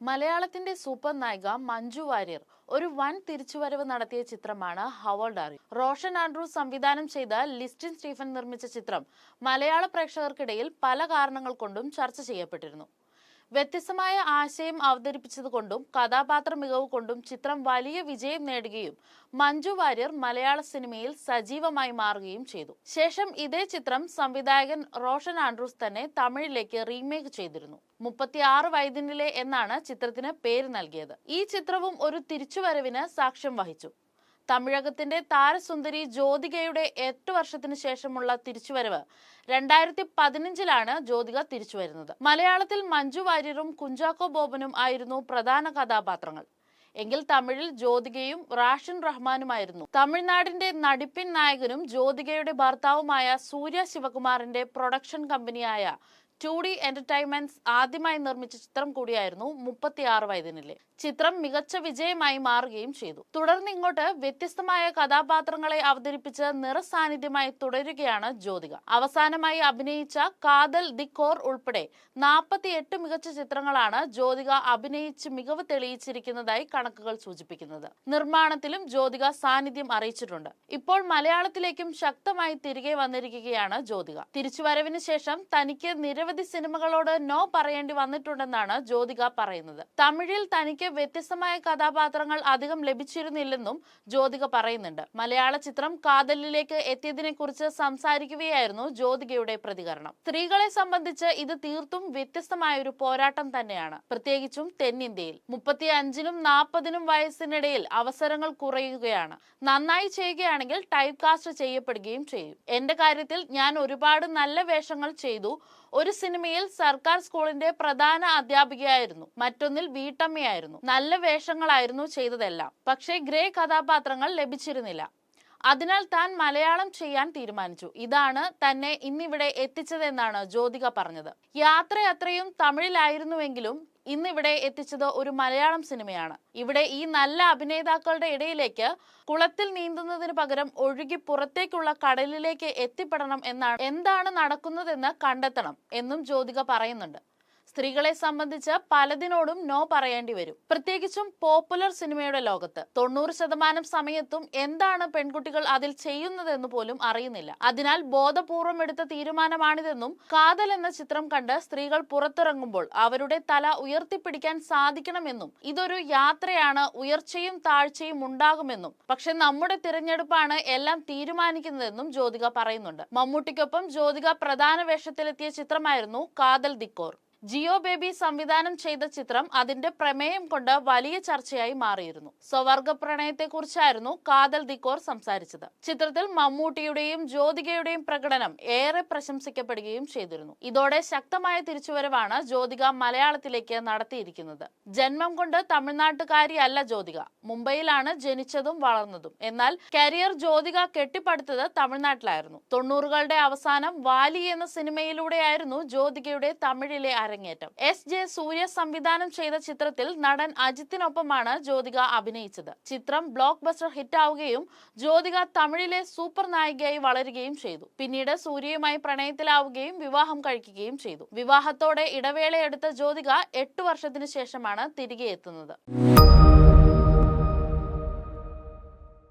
മലയാളത്തിന്റെ സൂപ്പർ നായിക മഞ്ജു വാര്യർ ഒരു വൻ തിരിച്ചുവരവ് നടത്തിയ ചിത്രമാണ് ഹവോൾഡ് ആറി റോഷൻ ആൻഡ്രൂസ് സംവിധാനം ചെയ്ത ലിസ്റ്റിൻ സ്റ്റീഫൻ നിർമ്മിച്ച ചിത്രം മലയാള പ്രേക്ഷകർക്കിടയിൽ പല കാരണങ്ങൾ കൊണ്ടും ചർച്ച ചെയ്യപ്പെട്ടിരുന്നു. വ്യത്യസ്തമായ ആശയം അവതരിപ്പിച്ചതുകൊണ്ടും കഥാപാത്ര മികവ് കൊണ്ടും ചിത്രം വലിയ വിജയം നേടുകയും മഞ്ജു വാര്യർ മലയാള സിനിമയിൽ സജീവമായി മാറുകയും ചെയ്തു. ശേഷം ഇതേ ചിത്രം സംവിധായകൻ റോഷൻ ആൻഡ്രൂസ് തന്നെ തമിഴിലേക്ക് റീമേക്ക് ചെയ്തിരുന്നു. മുപ്പത്തിയാറ് വൈദിനിലെ എന്നാണ് ചിത്രത്തിന് പേര് നൽകിയത്. ഈ ചിത്രവും ഒരു തിരിച്ചുവരവിന് സാക്ഷ്യം വഹിച്ചു. തമിഴകത്തിന്റെ താരസുന്ദരി ജ്യോതികയുടെ എട്ട് വർഷത്തിന് ശേഷമുള്ള തിരിച്ചുവരവ്. രണ്ടായിരത്തി പതിനഞ്ചിലാണ് ജ്യോതിക തിരിച്ചുവരുന്നത്. മലയാളത്തിൽ മഞ്ജു വാര്യരും കുഞ്ചാക്കോ ബോബനും ആയിരുന്നു പ്രധാന കഥാപാത്രങ്ങൾ. എങ്കിൽ തമിഴിൽ ജ്യോതികയും റാഷിൻ റഹ്മാനുമായിരുന്നു. തമിഴ്നാടിന്റെ നടിപ്പിൻ നായകനും ജ്യോതികയുടെ ഭർത്താവുമായ സൂര്യ ശിവകുമാറിന്റെ പ്രൊഡക്ഷൻ കമ്പനിയായ ടു ഡി എന്റർടൈൻമെന്റ്സ് ആദ്യമായി നിർമ്മിച്ച ചിത്രം കൂടിയായിരുന്നു മുപ്പത്തിയാറ് വയതിനിലെ. ചിത്രം മികച്ച വിജയമായി മാറുകയും ചെയ്തു. തുടർന്ന് ഇങ്ങോട്ട് വ്യത്യസ്തമായ കഥാപാത്രങ്ങളെ അവതരിപ്പിച്ച് നിറസാന്നിധ്യമായി തുടരുകയാണ് ജ്യോതിക. അവസാനമായി അഭിനയിച്ച കാതൽ ദി കോർ ഉൾപ്പെടെ നാൽപ്പത്തിയെട്ട് മികച്ച ചിത്രങ്ങളാണ് ജ്യോതിക അഭിനയിച്ച് മികവ് തെളിയിച്ചിരിക്കുന്നതായി കണക്കുകൾ സൂചിപ്പിക്കുന്നത്. നിർമ്മാണത്തിലും ജ്യോതിക സാന്നിധ്യം അറിയിച്ചിട്ടുണ്ട്. ഇപ്പോൾ മലയാളത്തിലേക്കും ശക്തമായി തിരികെ വന്നിരിക്കുകയാണ് ജ്യോതിക. തിരിച്ചുവരവിന് ശേഷം തനിക്ക് നിരവധി സിനിമകളോട് നോ പറയേണ്ടി വന്നിട്ടുണ്ടെന്നാണ് ജ്യോതിക പറയുന്നത്. തമിഴിൽ തനിക്ക് വ്യത്യസ്തമായ കഥാപാത്രങ്ങൾ അധികം ലഭിച്ചിരുന്നില്ലെന്നും ജ്യോതിക പറയുന്നുണ്ട്. മലയാള ചിത്രം കാതലിലേക്ക് എത്തിയതിനെ കുറിച്ച് സംസാരിക്കുകയായിരുന്നു ജ്യോതികയുടെ പ്രതികരണം. സ്ത്രീകളെ സംബന്ധിച്ച് ഇത് തീർത്തും വ്യത്യസ്തമായ ഒരു പോരാട്ടം തന്നെയാണ്. പ്രത്യേകിച്ചും തെന്നിന്ത്യയിൽ. മുപ്പത്തി അഞ്ചിനും നാൽപ്പതിനും വയസ്സിനിടയിൽ അവസരങ്ങൾ കുറയുകയാണ്. നന്നായി ചെയ്യുകയാണെങ്കിൽ ടൈപ്പ് കാസ്റ്റ് ചെയ്യപ്പെടുകയും ചെയ്യും. എന്റെ കാര്യത്തിൽ ഞാൻ ഒരുപാട് നല്ല വേഷങ്ങൾ ചെയ്തു. ഒരു സിനിമയിൽ സർക്കാർ സ്കൂളിന്റെ പ്രധാന അധ്യാപികയായിരുന്നു. മറ്റൊന്നിൽ വീട്ടമ്മയായിരുന്നു. നല്ല വേഷങ്ങളായിരുന്നു ചെയ്തതെല്ലാം. പക്ഷേ ഗ്രേ കഥാപാത്രങ്ങൾ ലഭിച്ചിരുന്നില്ല. അതിനാൽ താൻ മലയാളം ചെയ്യാൻ തീരുമാനിച്ചു. ഇതാണ് തന്നെ ഇന്നിവിടെ എത്തിച്ചതെന്നാണ് ജ്യോതിക പറഞ്ഞത്. യാത്ര അത്രയും തമിഴിലായിരുന്നുവെങ്കിലും ഇന്നിവിടെ എത്തിച്ചത് ഒരു മലയാളം സിനിമയാണ്. ഇവിടെ ഈ നല്ല അഭിനേതാക്കളുടെ ഇടയിലേക്ക് കുളത്തിൽ നീന്തുന്നതിന് പകരം ഒഴുകി പുറത്തേക്കുള്ള കടലിലേക്ക് എത്തിപ്പെടണം എന്നാണ് എന്താണ് നടക്കുന്നതെന്ന് കണ്ടെത്തണം എന്നും ജ്യോതിക പറയുന്നുണ്ട്. സ്ത്രീകളെ സംബന്ധിച്ച് പലതിനോടും നോ പറയേണ്ടി വരും. പ്രത്യേകിച്ചും പോപ്പുലർ സിനിമയുടെ ലോകത്ത്. തൊണ്ണൂറ് ശതമാനം സമയത്തും എന്താണ് പെൺകുട്ടികൾ അതിൽ ചെയ്യുന്നതെന്ന് പോലും അറിയുന്നില്ല. അതിനാൽ ബോധപൂർവം എടുത്ത തീരുമാനമാണിതെന്നും കാതൽ എന്ന ചിത്രം കണ്ട് സ്ത്രീകൾ പുറത്തിറങ്ങുമ്പോൾ അവരുടെ തല ഉയർത്തിപ്പിടിക്കാൻ സാധിക്കണമെന്നും ഇതൊരു യാത്രയാണ് ഉയർച്ചയും താഴ്ചയും ഉണ്ടാകുമെന്നും പക്ഷെ നമ്മുടെ തിരഞ്ഞെടുപ്പാണ് എല്ലാം തീരുമാനിക്കുന്നതെന്നും ജ്യോതിക പറയുന്നുണ്ട്. മമ്മൂട്ടിക്കൊപ്പം ജ്യോതിക പ്രധാന വേഷത്തിലെത്തിയ ചിത്രമായിരുന്നു കാതൽ ദിക്കോർ. ജിയോ ബേബി സംവിധാനം ചെയ്ത ചിത്രം അതിന്റെ പ്രമേയം കൊണ്ട് വലിയ ചർച്ചയായി മാറിയിരുന്നു. സ്വവർഗ പ്രണയത്തെക്കുറിച്ചായിരുന്നു കാതൽ ദിക്കോർ സംസാരിച്ചത്. ചിത്രത്തിൽ മമ്മൂട്ടിയുടെയും ജ്യോതികയുടെയും പ്രകടനം ഏറെ പ്രശംസിക്കപ്പെടുകയും ചെയ്തിരുന്നു. ഇതോടെ ശക്തമായ തിരിച്ചുവരവാണ് ജ്യോതിക മലയാളത്തിലേക്ക് നടത്തിയിരിക്കുന്നത്. ജന്മം കൊണ്ട് തമിഴ്നാട്ടുകാരിയല്ല ജ്യോതിക. മുംബൈയിലാണ് ജനിച്ചതും വളർന്നതും. എന്നാൽ കരിയർ ജ്യോതിക കെട്ടിപ്പടുത്തത് തമിഴ്നാട്ടിലായിരുന്നു. തൊണ്ണൂറുകളുടെ അവസാനം വാലി എന്ന സിനിമയിലൂടെയായിരുന്നു ജ്യോതികയുടെ തമിഴിലെ അരങ്ങേറ്റം. എസ്. ജെ. സൂര്യ സംവിധാനം ചെയ്ത ചിത്രത്തിൽ നടൻ അജിത്തിനൊപ്പമാണ് ജ്യോതിക അഭിനയിച്ചത്. ചിത്രം ബ്ലോക്ക് ബസ്റ്റർ ഹിറ്റ് ഹിറ്റാവുകയും ജ്യോതിക തമിഴിലെ സൂപ്പർ നായികയായി വളരുകയും ചെയ്തു. പിന്നീട് സൂര്യയുമായി പ്രണയത്തിലാവുകയും വിവാഹം കഴിക്കുകയും ചെയ്തു. വിവാഹത്തോടെ ഇടവേളയെടുത്ത ജ്യോതിക എട്ടു വർഷത്തിനു ശേഷമാണ് തിരികെ എത്തുന്നത്.